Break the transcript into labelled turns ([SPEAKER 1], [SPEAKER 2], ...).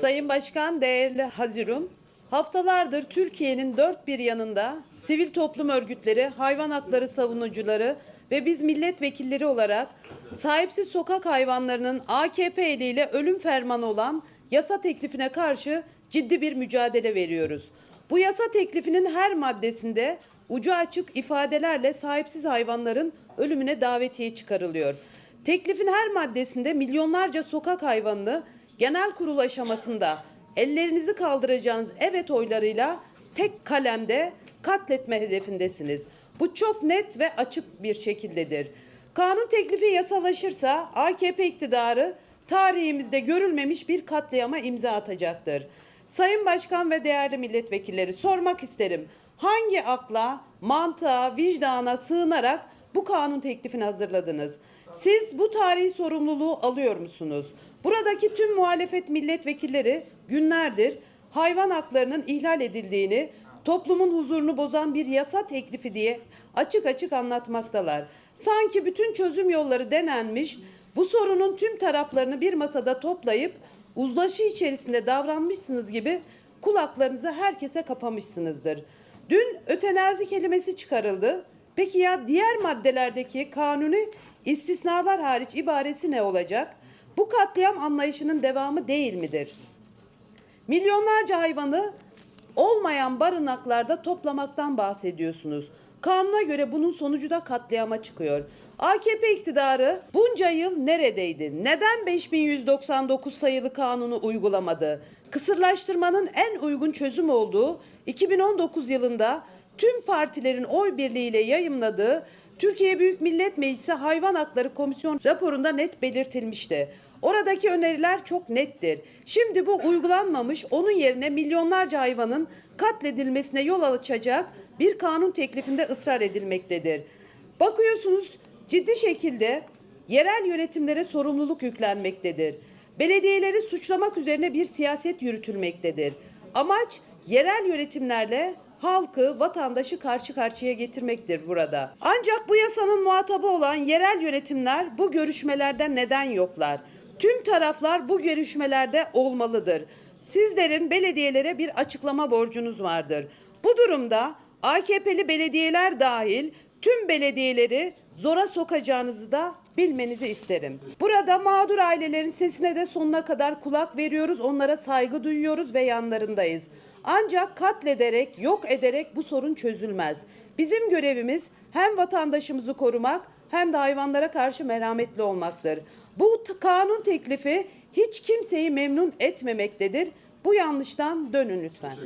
[SPEAKER 1] Sayın Başkan, değerli Hazirun, haftalardır Türkiye'nin dört bir yanında sivil toplum örgütleri, hayvan hakları savunucuları ve biz milletvekilleri olarak sahipsiz sokak hayvanlarının AKP eliyle ölüm fermanı olan yasa teklifine karşı ciddi bir mücadele veriyoruz. Bu yasa teklifinin her maddesinde ucu açık ifadelerle sahipsiz hayvanların ölümüne davetiye çıkarılıyor. Teklifin her maddesinde milyonlarca sokak hayvanını genel kurul aşamasında ellerinizi kaldıracağınız evet oylarıyla tek kalemde katletme hedefindesiniz. Bu çok net ve açık bir şekildedir. Kanun teklifi yasalaşırsa AKP iktidarı tarihimizde görülmemiş bir katliama imza atacaktır. Sayın Başkan ve değerli milletvekilleri sormak isterim. Hangi akla, mantığa, vicdana sığınarak bu kanun teklifini hazırladınız? Siz bu tarihi sorumluluğu alıyor musunuz? Buradaki tüm muhalefet milletvekilleri günlerdir hayvan haklarının ihlal edildiğini, toplumun huzurunu bozan bir yasa teklifi diye açık açık anlatmaktalar. Sanki bütün çözüm yolları denenmiş, bu sorunun tüm taraflarını bir masada toplayıp uzlaşı içerisinde davranmışsınız gibi kulaklarınızı herkese kapamışsınızdır. Dün ötenazi kelimesi çıkarıldı. Peki ya diğer maddelerdeki kanuni istisnalar hariç ibaresi ne olacak? Bu katliam anlayışının devamı değil midir? Milyonlarca hayvanı olmayan barınaklarda toplamaktan bahsediyorsunuz. Kanuna göre bunun sonucu da katliama çıkıyor. AKP iktidarı bunca yıl neredeydi? Neden 5199 sayılı kanunu uygulamadı? Kısırlaştırmanın en uygun çözüm olduğu 2019 yılında tüm partilerin oy birliğiyle yayımladığı Türkiye Büyük Millet Meclisi Hayvan Hakları Komisyon raporunda net belirtilmişti. Oradaki öneriler çok nettir. Şimdi bu uygulanmamış, onun yerine milyonlarca hayvanın katledilmesine yol açacak bir kanun teklifinde ısrar edilmektedir. Bakıyorsunuz ciddi şekilde yerel yönetimlere sorumluluk yüklenmektedir. Belediyeleri suçlamak üzerine bir siyaset yürütülmektedir. Amaç yerel yönetimlerle halkı, vatandaşı karşı karşıya getirmektir burada. Ancak bu yasanın muhatabı olan yerel yönetimler bu görüşmelerden neden yoklar? Tüm taraflar bu görüşmelerde olmalıdır. Sizlerin belediyelere bir açıklama borcunuz vardır. Bu durumda AKP'li belediyeler dahil tüm belediyeleri zora sokacağınızı da bilmenizi isterim. Burada mağdur ailelerin sesine de sonuna kadar kulak veriyoruz, onlara saygı duyuyoruz ve yanlarındayız. Ancak katlederek, yok ederek bu sorun çözülmez. Bizim görevimiz hem vatandaşımızı korumak hem de hayvanlara karşı merhametli olmaktır. Bu kanun teklifi hiç kimseyi memnun etmemektedir. Bu yanlıştan dönün lütfen.